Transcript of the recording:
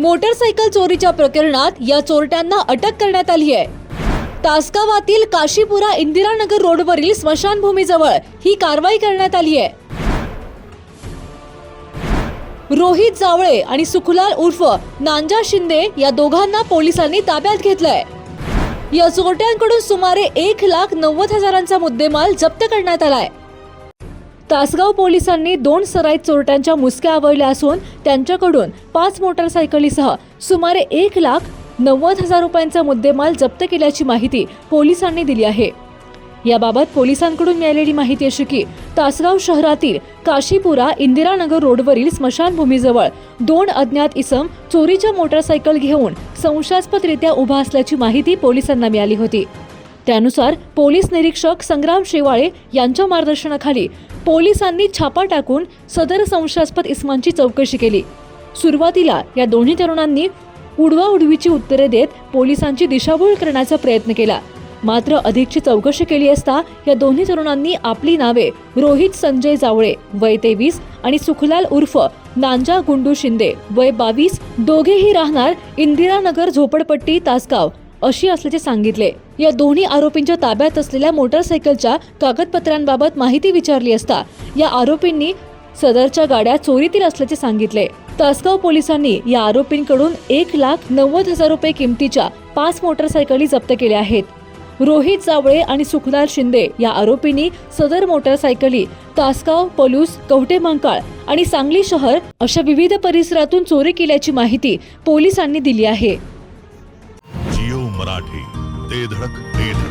Motorcycle चोरीच्या प्रकरणात या चोरट्यांना अटक करण्यात आली आहे. तासगावातील काशीपुरा इंदिरानगर रोडवरील स्मशानभूमीजवळ ही कारवाई करण्यात आली आहे. रोहित जावळे आणि सुखलाल उर्फ नांजा शिंदे या दोघांना पोलिसांनी ताब्यात घेतलंय. या चोरट्यांकडून सुमारे एक लाख नव्वद हजारांचा मुद्देमाल जप्त करण्यात आलाय. तासगाव पोलिसांनी दोन सराईत चोरट्यांच्या मुसक्या आवळल्या असून त्यांच्याकडून पाच मोटरसायकलीसह सुमारे एक लाख नव्वद हजार रुपयांचा मुद्देमाल जप्त केल्याची माहिती पोलिसांनी दिली आहे. याबाबत पोलिसांकडून मिळालेली माहिती अशी की तासगाव शहरातील काशीपुरा इंदिरानगर रोडवरील स्मशानभूमीजवळ दोन अज्ञात इसम चोरीच्या मोटरसायकल घेऊन संशयास्पदरित्या उभा असल्याची माहिती पोलिसांना मिळाली होती. त्यानुसार पोलीस निरीक्षक संग्राम शेवाळे यांच्या मार्गदर्शनाखाली पोलिसांनी छापा टाकून सदर संशयास्पद इसमांची चौकशी केली. सुरुवातीला या दोन्ही तरुणांनी उडवाउडवीची उत्तरे देत पोलिसांची दिशाभूल करण्याचा प्रयत्न केला. मात्र अधिकची चौकशी केली असता या दोन्ही तरुणांनी आपली नावे रोहित संजय जावळे वय तेवीस आणि सुखलाल उर्फ नांजा गुंडू शिंदे वय बावीस दोघेही राहणार इंदिरानगर झोपडपट्टी तासगाव अशी असल्याचे सांगितले. या दोन्ही आरोपींच्या ताब्यात असलेल्या मोटरसायकलच्या कागदपत्रांबाबत माहिती विचारली असता या आरोपींनी सदरच्या गाड्या चोरीतील असल्याचे सांगितले. तासगाव पोलिसांनी या आरोपींकडून एक लाख नव्वद हजार रुपये किमतीच्या पाच मोटरसायकली जप्त केल्या आहेत. रोहित जावळे आणि सुखलाल शिंदे या आरोपींनी सदर मोटरसायकली तासगाव पलूस कवटे मंकाळ आणि सांगली शहर अशा विविध परिसरातून चोरी केल्याची माहिती पोलिसांनी दिली आहे. मराठी. ते धडक ते धडक.